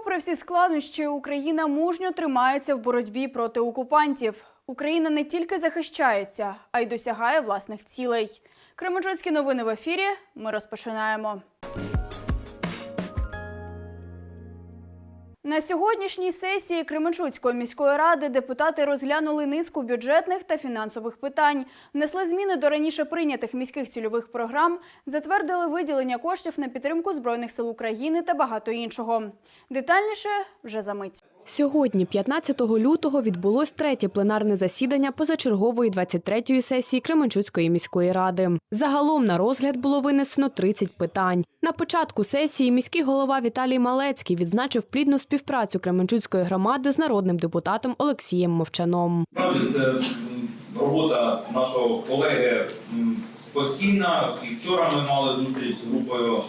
Попри всі складнощі, Україна мужньо тримається в боротьбі проти окупантів. Україна не тільки захищається, а й досягає власних цілей. Кременчуцькі новини в ефірі. Ми розпочинаємо. На сьогоднішній сесії Кременчуцької міської ради депутати розглянули низку бюджетних та фінансових питань, внесли зміни до раніше прийнятих міських цільових програм, затвердили виділення коштів на підтримку збройних сил України та багато іншого. Детальніше вже за мить. Сьогодні, 15 лютого, відбулось третє пленарне засідання позачергової 23-ї сесії Кременчуцької міської ради. Загалом на розгляд було винесено 30 питань. На початку сесії міський голова Віталій Малецький відзначив плідну співпрацю Кременчуцької громади з народним депутатом Олексієм Мовчаном. Справді це робота нашого колеги постійна. І вчора ми мали зустріч з групою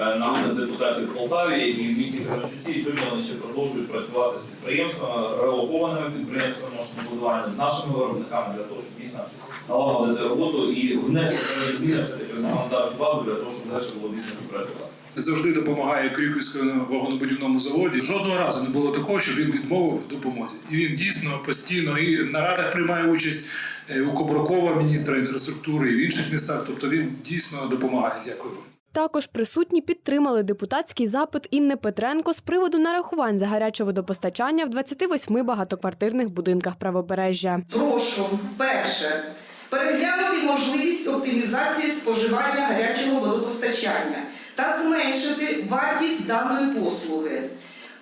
е, народних депутатів в Полтаві і в місті Кременчуці. Сьогодні вони ще продовжують працювати з підприємствами, релокованими підприємствами машинобудування, з нашими виробниками для того, щоб дійсно налагодити роботу і внести зміни все-таки законодавчу базу для того, щоб далі було більше співпрацювати. завжди допомагає Крюківському вагонобудівному заводі. Жодного разу не було такого, щоб він відмовив допомозі. І він дійсно постійно і на радах приймає участь е, у Кобракова, міністра інфраструктури, і в інших містах. Тобто він дійсно допомагає. Дякую. вам. Також присутні підтримали депутатський запит Інни Петренко з приводу нарахувань за гаряче водопостачання в 28 багатоквартирних будинках правобережжя. Прошу, перше, переглянути можливість оптимізації споживання гарячого водопостачання та зменшити вартість даної послуги,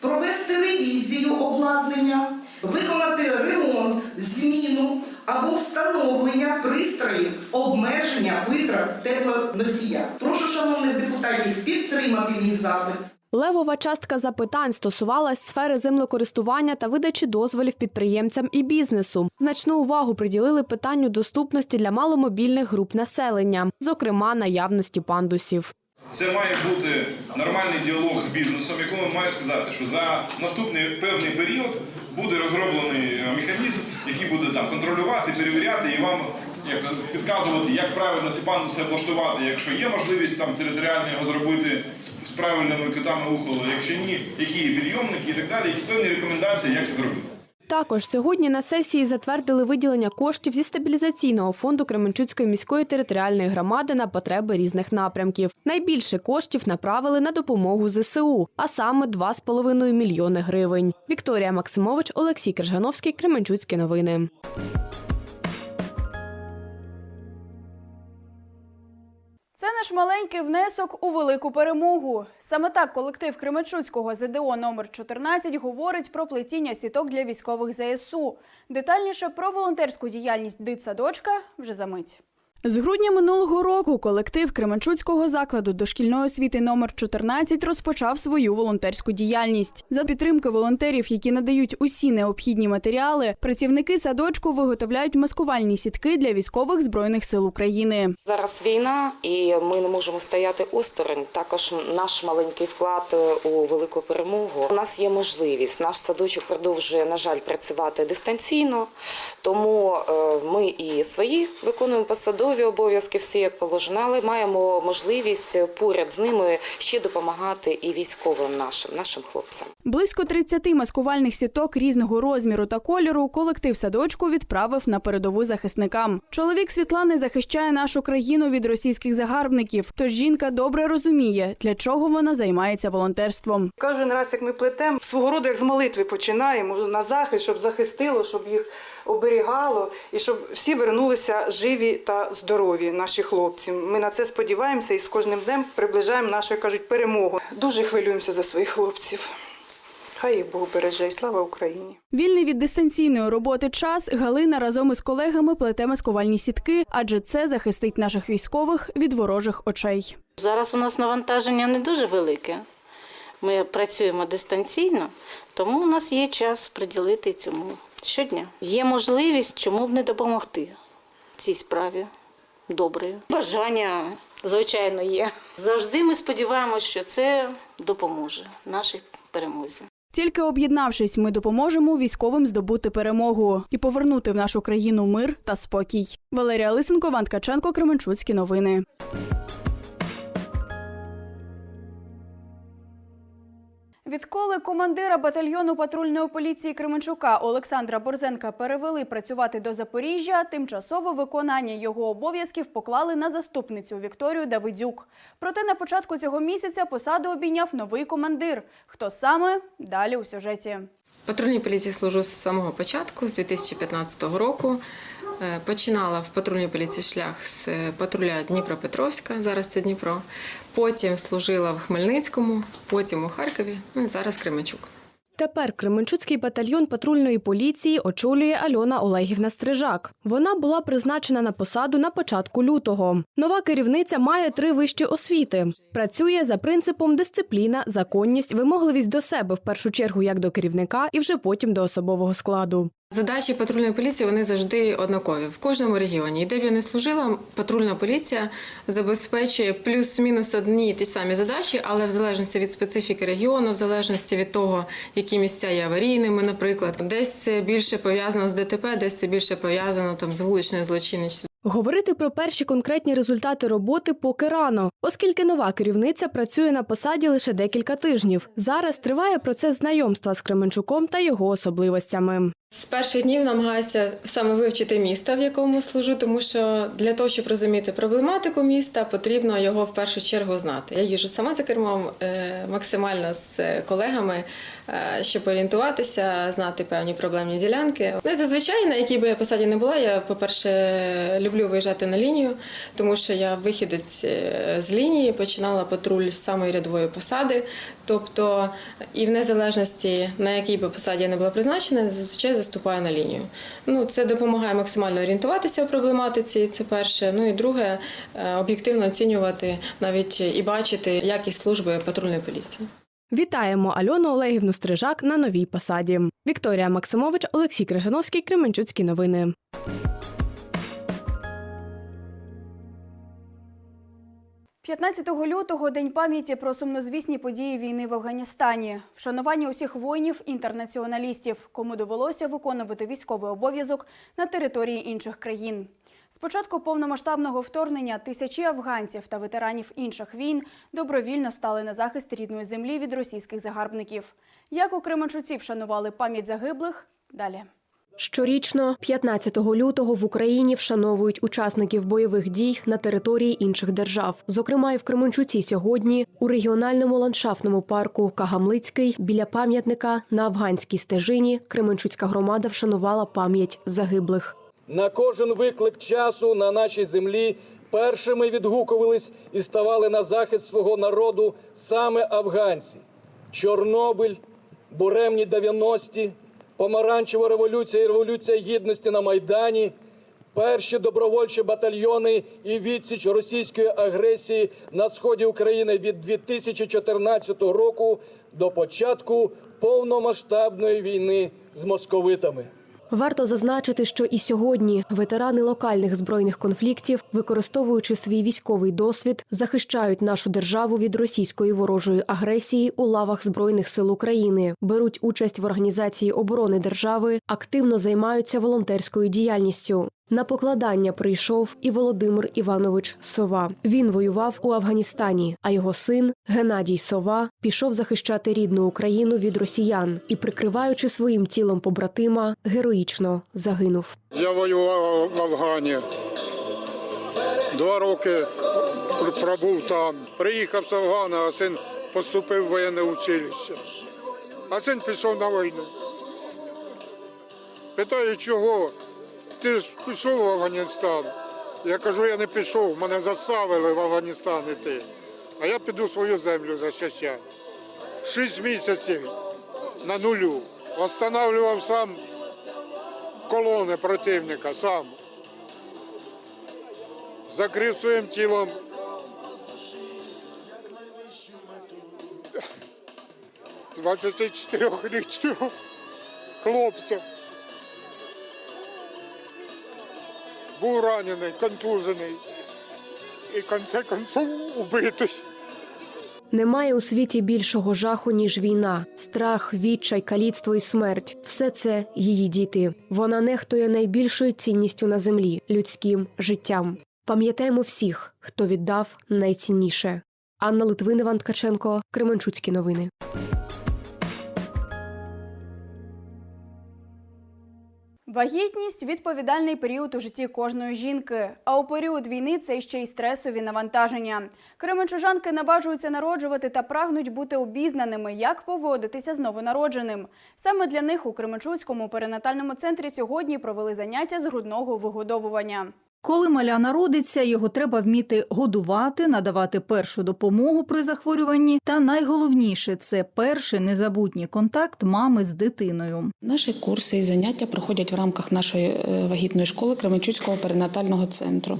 провести ревізію обладнання, виконати ремонт, зміну або встановлення пристроїв обмеження витрат теплоносія. Прошу шановних депутатів підтримати мій запит. Левова частка запитань стосувалась сфери землекористування та видачі дозволів підприємцям і бізнесу. Значну увагу приділили питанню доступності для маломобільних груп населення, зокрема наявності пандусів. Це має бути нормальний діалог з бізнесом, якому має сказати, що за наступний певний період буде розроблений е, механізм, який буде там контролювати, перевіряти і вам як підказувати, як правильно ці пандуси облаштувати, якщо є можливість там територіально його зробити з- правильними кутами ухолу, якщо ні, які є підйомники і так далі, які певні рекомендації, як це зробити. Також сьогодні на сесії затвердили виділення коштів зі стабілізаційного фонду Кременчуцької міської територіальної громади на потреби різних напрямків. Найбільше коштів направили на допомогу ЗСУ, а саме 2,5 мільйони гривень. Вікторія Максимович, Олексій Крижановський, Кременчуцькі новини. Це наш маленький внесок у велику перемогу. Саме так колектив Кременчуцького ЗДО номер 14 говорить про плетіння сіток для військових ЗСУ. Детальніше про волонтерську діяльність дитсадочка вже за мить. З грудня минулого року колектив Кременчуцького закладу дошкільної освіти номер 14 розпочав свою волонтерську діяльність. За підтримки волонтерів, які надають усі необхідні матеріали, працівники садочку виготовляють маскувальні сітки для військових збройних сил України. Зараз війна, і ми не можемо стояти осторонь. Також наш маленький вклад е, у велику перемогу. У нас є можливість. Наш садочок продовжує, на жаль, працювати дистанційно, тому е, ми і свої виконуємо посадові обов'язки, всі як положено, але маємо можливість поряд з ними ще допомагати і військовим нашим, нашим хлопцям. Близько 30 маскувальних сіток різного розміру та кольору колектив садочку відправив на передову захисникам. Чоловік Світлани захищає нашу країну від російських загарбників. Тож жінка добре розуміє, для чого вона займається волонтерством. Кожен раз, як ми плетемо, свого роду як з молитви починаємо на захист, щоб захистило, щоб їх оберігало і щоб всі вернулися живі та здорові, наші хлопці. Ми на це сподіваємося і з кожним днем приближаємо нашу, як кажуть, перемогу. Дуже хвилюємося за своїх хлопців. Хай їх Бог береже і слава Україні. Вільний від дистанційної роботи час Галина разом із колегами плете маскувальні сітки, адже це захистить наших військових від ворожих очей. Зараз у нас навантаження не дуже велике. Ми працюємо дистанційно, тому у нас є час приділити цьому щодня. Є можливість, чому б не допомогти цій справі добре. Бажання, звичайно, є. Завжди ми сподіваємося, що це допоможе нашій перемозі. Тільки об'єднавшись, ми допоможемо військовим здобути перемогу і повернути в нашу країну мир та спокій. Валерія Лисенко, Іван Ткаченко, Кременчуцькі новини. Відколи командира батальйону патрульної поліції Кременчука Олександра Борзенка перевели працювати до Запоріжжя, тимчасово виконання його обов'язків поклали на заступницю Вікторію Давидюк. Проте на початку цього місяця посаду обійняв новий командир. Хто саме далі у сюжеті? Патрульній поліції служу з самого початку, з 2015 року. Е, Починала в патрульній поліції шлях з патруля Дніпропетровська, зараз це Дніпро. Потім служила в Хмельницькому, потім у Харкові, ну і зараз Кременчук. Тепер Кременчуцький батальйон патрульної поліції очолює Альона Олегівна Стрижак. Вона була призначена на посаду на початку лютого. Нова керівниця має три вищі освіти. Працює за принципом дисципліна, законність, вимогливість до себе в першу чергу як до керівника і вже потім до особового складу. Задачі патрульної поліції вони завжди однакові в кожному регіоні. Де б я не служила, патрульна поліція забезпечує плюс-мінус одні ті самі задачі, але в залежності від специфіки регіону, в залежності від того, які місця є аварійними, наприклад, десь це більше пов'язано з ДТП, десь це більше пов'язано там з вуличною злочинністю. Говорити про перші конкретні результати роботи поки рано, оскільки нова керівниця працює на посаді лише декілька тижнів. Зараз триває процес знайомства з Кременчуком та його особливостями. З перших днів намагаюся саме вивчити місто, в якому служу, тому що для того, щоб розуміти проблематику міста, потрібно його в першу чергу знати. Я їжджу сама за кермом е, максимально з колегами, щоб орієнтуватися, знати певні проблемні ділянки. Ну, зазвичай, на якій би я посаді не була, я, по-перше, люблю виїжджати на лінію, тому що я вихідець е, з лінії, починала патруль з самої рядової посади. Тобто, і в незалежності на якій би посаді я не була призначена, зазвичай заступаю на лінію. Ну, це допомагає максимально орієнтуватися в проблематиці. Це перше. Ну і друге, е, об'єктивно оцінювати навіть і бачити якість служби патрульної поліції. Вітаємо Альону Олегівну Стрижак на новій посаді. Вікторія Максимович, Олексій Крижановський, Кременчуцькі новини. – 15 лютого – День пам'яті про сумнозвісні події війни в Афганістані. Вшанування усіх воїнів-інтернаціоналістів, кому довелося виконувати військовий обов'язок на території інших країн. З початку повномасштабного вторгнення тисячі афганців та ветеранів інших війн добровільно стали на захист рідної землі від російських загарбників. Як у Кременчуці вшанували пам'ять загиблих – далі. Щорічно, 15 лютого, в Україні вшановують учасників бойових дій на території інших держав. Зокрема, і в Кременчуці сьогодні у регіональному ландшафтному парку Кагамлицький біля пам'ятника на афганській стежині Кременчуцька громада вшанувала пам'ять загиблих. На кожен виклик часу на нашій землі першими відгукувались і ставали на захист свого народу саме афганці. Чорнобиль, буремні 90-ті, помаранчева революція і революція гідності на Майдані, перші добровольчі батальйони і відсіч російської агресії на сході України від 2014 року до початку повномасштабної війни з московитами. Варто зазначити, що і сьогодні ветерани локальних збройних конфліктів, використовуючи свій військовий досвід, захищають нашу державу від російської ворожої агресії у лавах збройних сил України, беруть участь в організації оборони держави, активно займаються волонтерською діяльністю. На покладання прийшов і Володимир Іванович Сова. Він воював у Афганістані, а його син Геннадій Сова пішов захищати рідну Україну від росіян і, прикриваючи своїм тілом побратима, героїчно загинув. Я воював в Афгані. Два роки пробув там. Приїхав з Афгану, а син поступив в воєнне училище. А син пішов на війну. Питаю, чого? Ти ж пішов в Афганістан. Я кажу, я не пішов, мене заставили в Афганістан іти. А я піду свою землю захищати. Шість місяців на нулю. Останавливав сам колони противника сам. Закрив своїм тілом. Двадцятичотирьохрічного хлопця. Був ранений, контужений і в конце концов убитий. Немає у світі більшого жаху, ніж війна, страх, відчай, каліцтво і смерть все це її діти. Вона нехтує найбільшою цінністю на землі людським життям. Пам'ятаємо всіх, хто віддав найцінніше. Анна Литвин, Іван Ткаченко, Кременчуцькі новини. Вагітність відповідальний період у житті кожної жінки. А у період війни це ще й стресові навантаження. Кременчужанки наважуються народжувати та прагнуть бути обізнаними, як поводитися з новонародженим. Саме для них у Кременчуцькому перинатальному центрі сьогодні провели заняття з грудного вигодовування. Коли маля народиться, його треба вміти годувати, надавати першу допомогу при захворюванні. Та найголовніше це перший незабутній контакт мами з дитиною. Наші курси і заняття проходять в рамках нашої е, вагітної школи Кременчуцького перинатального центру.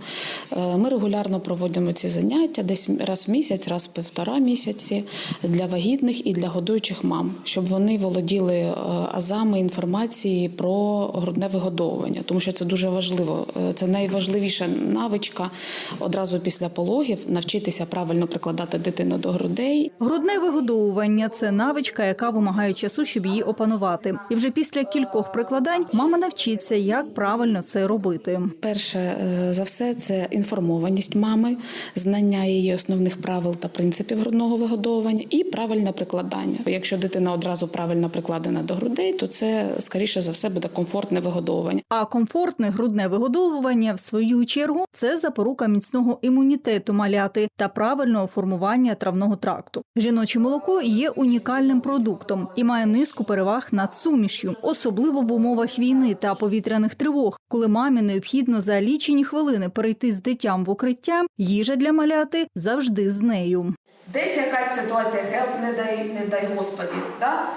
Е, Ми регулярно проводимо ці заняття десь раз в місяць, раз в півтора місяці для вагітних і для годуючих мам, щоб вони володіли е, азами інформації про грудне вигодовування, тому що це дуже важливо. Це найважливіша навичка одразу після пологів навчитися правильно прикладати дитину до грудей Грудне вигодовування це навичка, яка вимагає часу, щоб її опанувати. І вже після кількох прикладань мама навчиться, як правильно це робити. Перше е, за все це інформованість мами, знання її основних правил та принципів грудного вигодовування і правильне прикладання. Якщо дитина одразу правильно прикладена до грудей, то це скоріше за все буде комфортне вигодовування. А комфортне грудне вигодовування, в свою чергу, це запорука міцного імунітету маляти та правильного формування травного тракту. Жіноче молоко є унікальним продуктом і має низку переваг над сумішю, особливо в умовах війни та повітряних тривог, коли мамі необхідно за лічені хвилини перейти з дитям в укриття. Їжа для маляти завжди з нею. Десь якась ситуація, гелп, не дай, не дай Господі. Да?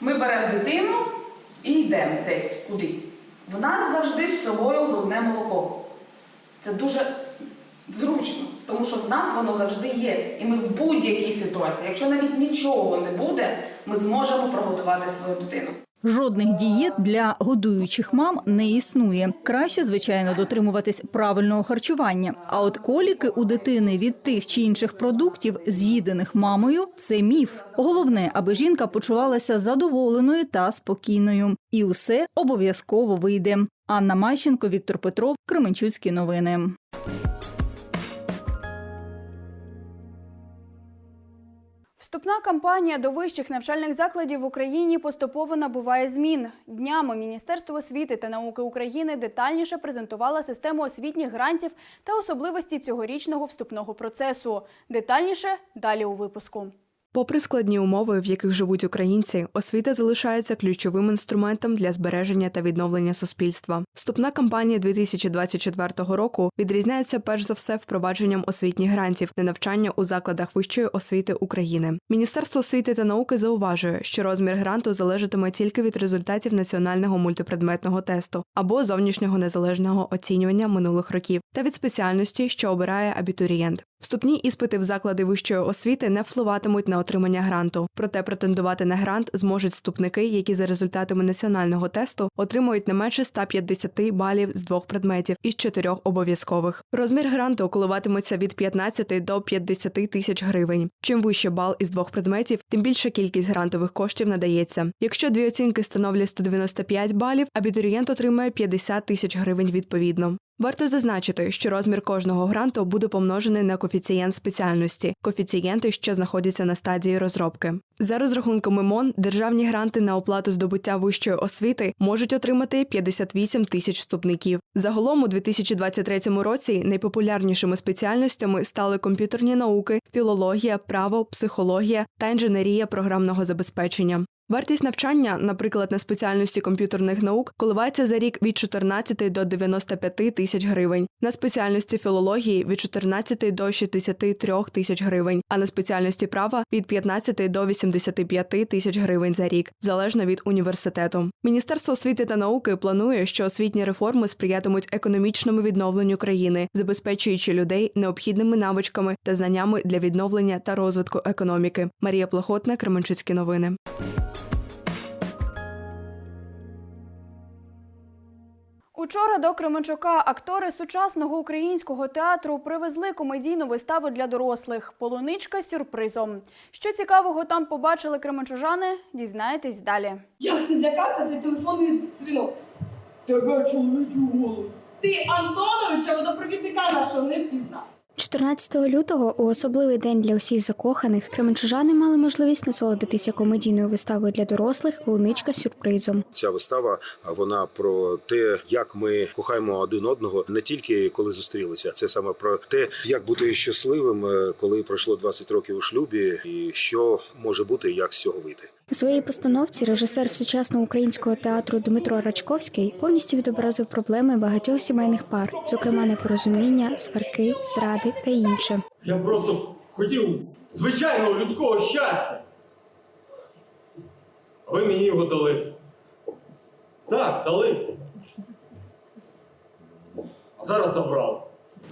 Ми беремо дитину і йдемо десь кудись. В нас завжди з собою грудне молоко. Це дуже зручно, тому що в нас воно завжди є. І ми в будь-якій ситуації, якщо навіть нічого не буде, ми зможемо прогодувати свою дитину. Жодних дієт для годуючих мам не існує. Краще, звичайно, дотримуватись правильного харчування. А от коліки у дитини від тих чи інших продуктів, з'їдених мамою, це міф. Головне, аби жінка почувалася задоволеною та спокійною. І усе обов'язково вийде. Анна Мащенко, Віктор Петров, Кременчуцькі новини. Вступна кампанія до вищих навчальних закладів в Україні поступово набуває змін. Днями Міністерство освіти та науки України детальніше презентувало систему освітніх грантів та особливості цьогорічного вступного процесу. Детальніше далі у випуску. Попри складні умови, в яких живуть українці, освіта залишається ключовим інструментом для збереження та відновлення суспільства. Вступна кампанія 2024 року відрізняється перш за все впровадженням освітніх грантів на навчання у закладах вищої освіти України. Міністерство освіти та науки зауважує, що розмір гранту залежатиме тільки від результатів національного мультипредметного тесту або зовнішнього незалежного оцінювання минулих років та від спеціальності, що обирає абітурієнт. Вступні іспити в заклади вищої освіти не впливатимуть на отримання гранту. Проте претендувати на грант зможуть вступники, які за результатами національного тесту отримують не менше 150 балів з двох предметів із чотирьох обов'язкових. Розмір гранту коливатиметься від 15 до 50 тисяч гривень. Чим вище бал із двох предметів, тим більша кількість грантових коштів надається. Якщо дві оцінки становлять 195 балів, абітурієнт отримає 50 тисяч гривень відповідно. Варто зазначити, що розмір кожного гранту буде помножений на коефіцієнт спеціальності, коефіцієнти, що знаходяться на стадії розробки. За розрахунками МОН, державні гранти на оплату здобуття вищої освіти можуть отримати 58 тисяч вступників. Загалом у 2023 році найпопулярнішими спеціальностями стали комп'ютерні науки, філологія, право, психологія та інженерія програмного забезпечення. Вартість навчання, наприклад, на спеціальності комп'ютерних наук, коливається за рік від 14 до 95 тисяч гривень, на спеціальності філології від 14 до 63 тисяч гривень, а на спеціальності права від 15 до 85 тисяч гривень за рік, залежно від університету. Міністерство освіти та науки планує, що освітні реформи сприятимуть економічному відновленню країни, забезпечуючи людей необхідними навичками та знаннями для відновлення та розвитку економіки. Марія Плохотна, Кременчуцькі новини. Учора до Кременчука актори сучасного українського театру привезли комедійну виставу для дорослих Полуничка з сюрпризом. Що цікавого там побачили кременчужани, дізнаєтесь далі. Як ти цей телефонний дзвінок? Тебе чоловічий голос. Ти Антоновича, водопровідника нашого не впізнав. 14 лютого, у особливий день для усіх закоханих, кременчужани мали можливість насолодитися комедійною виставою для дорослих «Луничка з сюрпризом». Ця вистава вона про те, як ми кохаємо один одного не тільки коли зустрілися, це саме про те, як бути щасливим, е, коли пройшло 20 років у шлюбі, і що може бути, як з цього вийти. У своїй постановці режисер сучасного українського театру Дмитро Рачковський повністю відобразив проблеми багатьох сімейних пар, зокрема непорозуміння, сварки, зради та інше. Я просто хотів звичайного людського щастя. А ви мені його дали. Так, дали. А зараз забрали.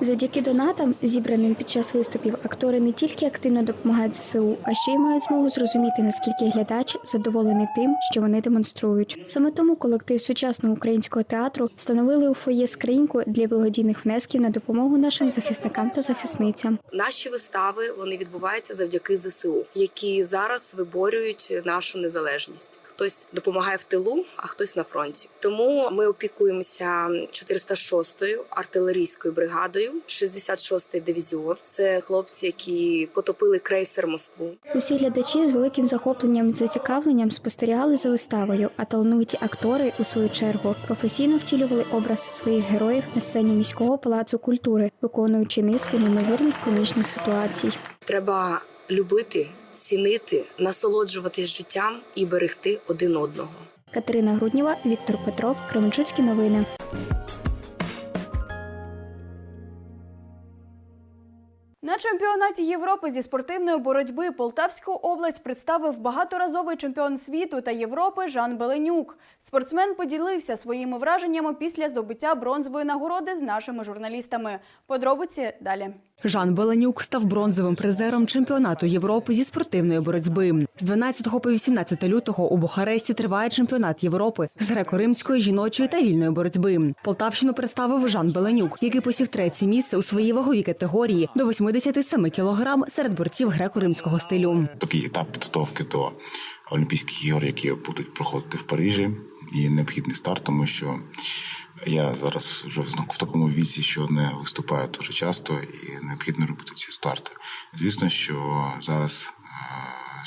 Завдяки донатам, зібраним під час виступів, актори не тільки активно допомагають ЗСУ, а ще й мають змогу зрозуміти, наскільки глядач задоволений тим, що вони демонструють. Саме тому колектив сучасного українського театру встановили у фоє скриньку для благодійних внесків на допомогу нашим захисникам та захисницям. Наші вистави вони відбуваються завдяки ЗСУ, які зараз виборюють нашу незалежність. Хтось допомагає в тилу, а хтось на фронті. Тому ми опікуємося 406-ю артилерійською бригадою, 66-й дивізіон. Це хлопці, які потопили крейсер Москву. Усі глядачі з великим захопленням і зацікавленням спостерігали за виставою, а талановиті актори, у свою чергу, професійно втілювали образ своїх героїв на сцені міського палацу культури, виконуючи низку неймовірних комічних ситуацій. Треба любити, цінити, насолоджуватись життям і берегти один одного. Катерина Груднєва, Віктор Петров, Кременчуцькі новини. На чемпіонаті Європи зі спортивної боротьби Полтавську область представив багаторазовий чемпіон світу та Європи Жан Беленюк. Спортсмен поділився своїми враженнями після здобуття бронзової нагороди з нашими журналістами. Подробиці далі. Жан Беленюк став бронзовим призером чемпіонату Європи зі спортивної боротьби. З 12 по 18 лютого у Бухаресті триває чемпіонат Європи з греко-римської жіночої та вільної боротьби. Полтавщину представив Жан Беленюк, який посів третє місце у своїй ваговій категорії до 87 кілограм серед борців греко-римського стилю. такий етап підготовки до Олімпійських ігор, які будуть проходити в Парижі, і необхідний старт, тому що я зараз вже в такому віці, що не виступаю дуже часто, і необхідно робити ці старти. Звісно, що зараз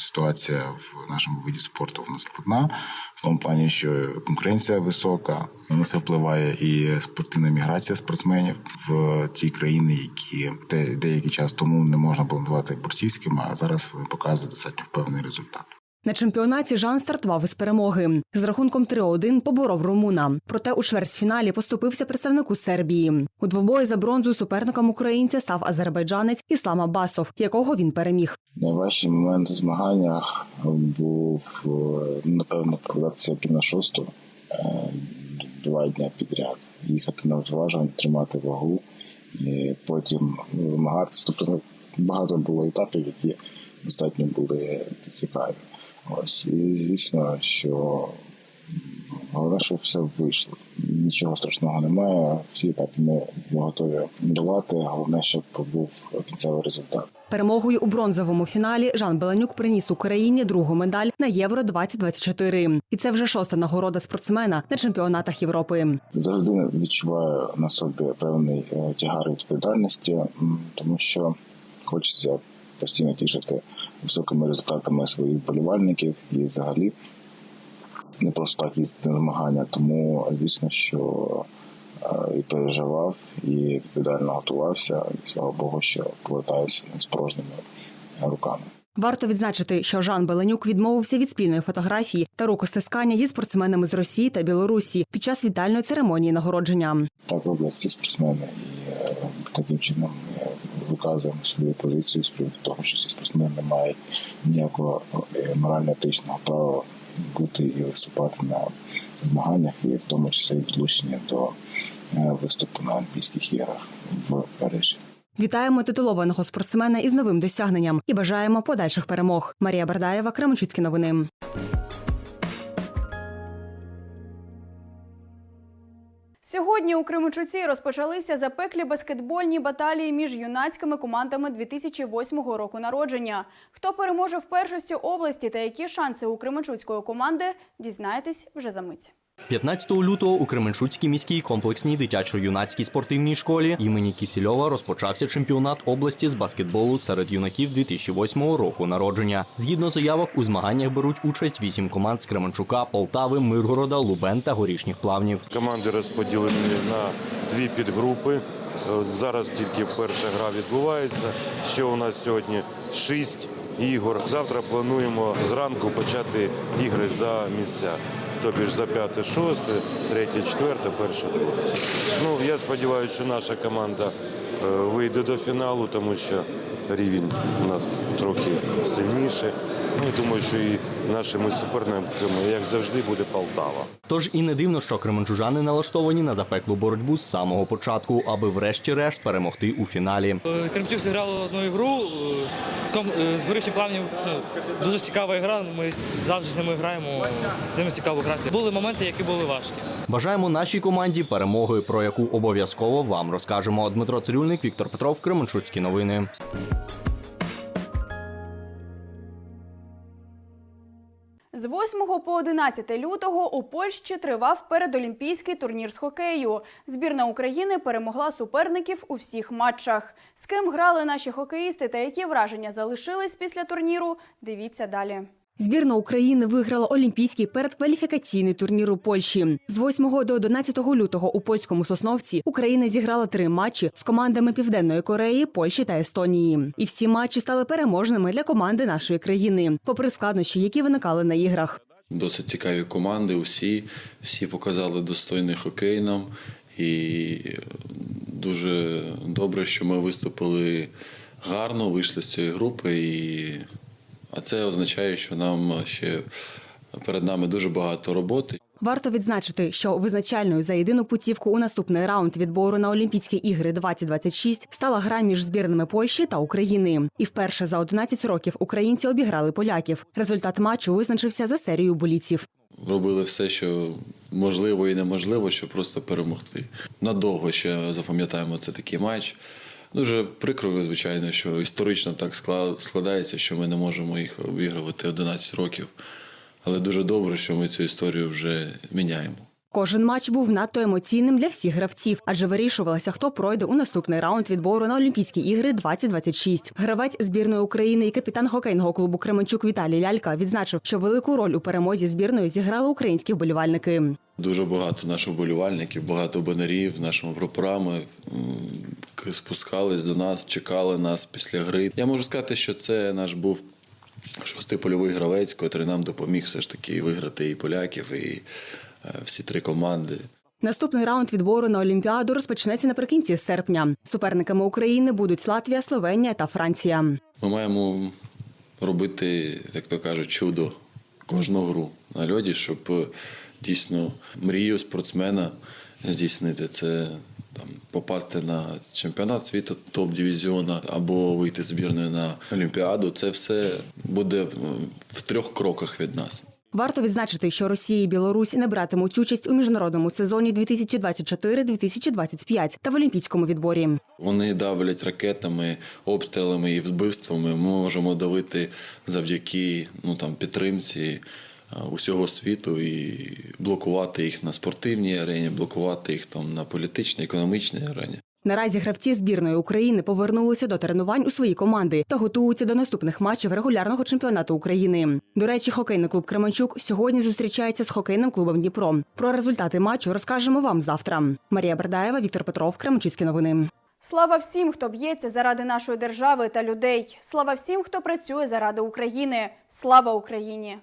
ситуація в нашому виді спорту вона складна, в тому плані, що конкуренція висока, на це впливає і спортивна міграція спортсменів в ті країни, які де- деякий час тому не можна було назвати борцівськими, а зараз вони показують достатньо впевнений результат. На чемпіонаті Жан стартував із перемоги. З рахунком 3-1 поборов румуна. Проте у чвертьфіналі поступився представнику Сербії. У двобої за бронзу суперником українця став азербайджанець Іслам Абасов, якого він переміг. Найважчий момент у змаганнях був е, напевно продатися на шосту е, два дня підряд. Їхати на зважування, тримати вагу, і потім вимагатися. Тобто ну, багато було етапів, які достатньо були цікаві. Ось і звісно, що головне, щоб все вийшло. Нічого страшного немає. Всі етапи ми готові долати. Головне, щоб був кінцевий результат. Перемогою у бронзовому фіналі Жан Беленюк приніс Україні другу медаль на Євро 2024 І це вже шоста нагорода спортсмена на чемпіонатах Європи. Завжди відчуваю на собі певний е, тягар відповідальності, тому що хочеться постійно тішити високими результатами своїх вболівальників і взагалі не просто так їздити на змагання. Тому звісно, що е, і переживав, і відповідально готувався. І слава Богу, що повертаюся з порожніми руками. Варто відзначити, що Жан Беленюк відмовився від спільної фотографії та рукостискання зі спортсменами з Росії та Білорусі під час вітальної церемонії нагородження. Так роблять всі спортсмени, і е, таким чином виказуємо свою позицію з приводу того, що ці спортсмени не мають ніякого е, морально-етичного права бути і виступати на змаганнях, і в тому числі відлучення до е, виступу на Олімпійських іграх в Парижі. Вітаємо титулованого спортсмена із новим досягненням і бажаємо подальших перемог. Марія Бердаєва, Кременчуцькі новини. Сьогодні у Кременчуці розпочалися запеклі баскетбольні баталії між юнацькими командами 2008 року народження. Хто переможе в першості області та які шанси у Кременчуцької команди, дізнаєтесь вже за мить. 15 лютого у Кременчуцькій міській комплексній дитячо-юнацькій спортивній школі імені Кісільова розпочався чемпіонат області з баскетболу серед юнаків 2008 року народження. Згідно заявок, у змаганнях беруть участь вісім команд з Кременчука, Полтави, Миргорода, Лубен та Горішніх плавнів. Команди розподілені на дві підгрупи. Зараз тільки перша гра відбувається. Ще у нас сьогодні шість ігор. Завтра плануємо зранку почати ігри за місця. Тобі ж за п'яте, шосте, третє, четверте, перше, друге. Ну я сподіваюся, що наша команда е, вийде до фіналу, тому що рівень у нас трохи сильніший. Ну і думаю, що і нашими суперниками, як завжди, буде Полтава. Тож і не дивно, що кременчужани налаштовані на запеклу боротьбу з самого початку, аби врешті-решт перемогти у фіналі. Кремчук зіграли одну ігру е, з, ком... е, з горішнім плавнів. Ну, дуже цікава гра. Ми завжди з ними граємо. З ними цікаво грати. Були моменти, які були важкі. Бажаємо нашій команді перемоги, про яку обов'язково вам розкажемо. Дмитро Цирюльник, Віктор Петров, Кременчуцькі новини. З 8 по 11 лютого у Польщі тривав передолімпійський турнір з хокею. Збірна України перемогла суперників у всіх матчах. З ким грали наші хокеїсти та які враження залишились після турніру? Дивіться далі. Збірна України виграла олімпійський передкваліфікаційний турнір у Польщі. З 8 до 11 лютого у польському Сосновці Україна зіграла три матчі з командами Південної Кореї, Польщі та Естонії. І всі матчі стали переможними для команди нашої країни, попри складнощі, які виникали на іграх. Досить цікаві команди. Усі всі показали достойний хокей нам. І дуже добре, що ми виступили гарно, вийшли з цієї групи. І... А це означає, що нам ще перед нами дуже багато роботи. Варто відзначити, що визначальною за єдину путівку у наступний раунд відбору на Олімпійські ігри 2026 стала гра між збірними Польщі та України. І вперше за 11 років українці обіграли поляків. Результат матчу визначився за серією боліців. Робили все, що можливо і неможливо, щоб просто перемогти. Надовго ще запам'ятаємо це такий матч. Дуже прикро, звичайно, що історично так складається, що ми не можемо їх обігрувати 11 років. Але дуже добре, що ми цю історію вже міняємо. Кожен матч був надто емоційним для всіх гравців, адже вирішувалося, хто пройде у наступний раунд відбору на Олімпійські ігри 2026. Гравець збірної України і капітан хокейного клубу Кременчук Віталій Лялька відзначив, що велику роль у перемозі збірної зіграли українські вболівальники. Дуже багато наших вболівальників, багато банерів нашими прапорами спускались до нас, чекали нас після гри. Я можу сказати, що це наш був шостий польовий гравець, котрий нам допоміг все ж таки виграти і поляків, і всі три команди. Наступний раунд відбору на Олімпіаду розпочнеться наприкінці серпня. Суперниками України будуть Латвія, Словенія та Франція. Ми маємо робити, як то кажуть, чудо кожну гру на льоді, щоб дійсно мрію спортсмена здійснити. Це там попасти на чемпіонат світу топ-дивізіона або вийти збірною на Олімпіаду. Це все буде в, в трьох кроках від нас. Варто відзначити, що Росія і Білорусь не братимуть участь у міжнародному сезоні 2024-2025 та в олімпійському відборі. Вони давлять ракетами, обстрілами і вбивствами. Ми можемо давити завдяки ну там підтримці усього світу і блокувати їх на спортивній арені, блокувати їх там на політичній, економічній арені. Наразі гравці збірної України повернулися до тренувань у свої команди та готуються до наступних матчів регулярного чемпіонату України. До речі, хокейний клуб Кременчук сьогодні зустрічається з хокейним клубом Дніпро. Про результати матчу розкажемо вам завтра. Марія Бердаєва, Віктор Петров, Кременчуцькі новини. Слава всім, хто б'ється заради нашої держави та людей. Слава всім, хто працює заради України. Слава Україні!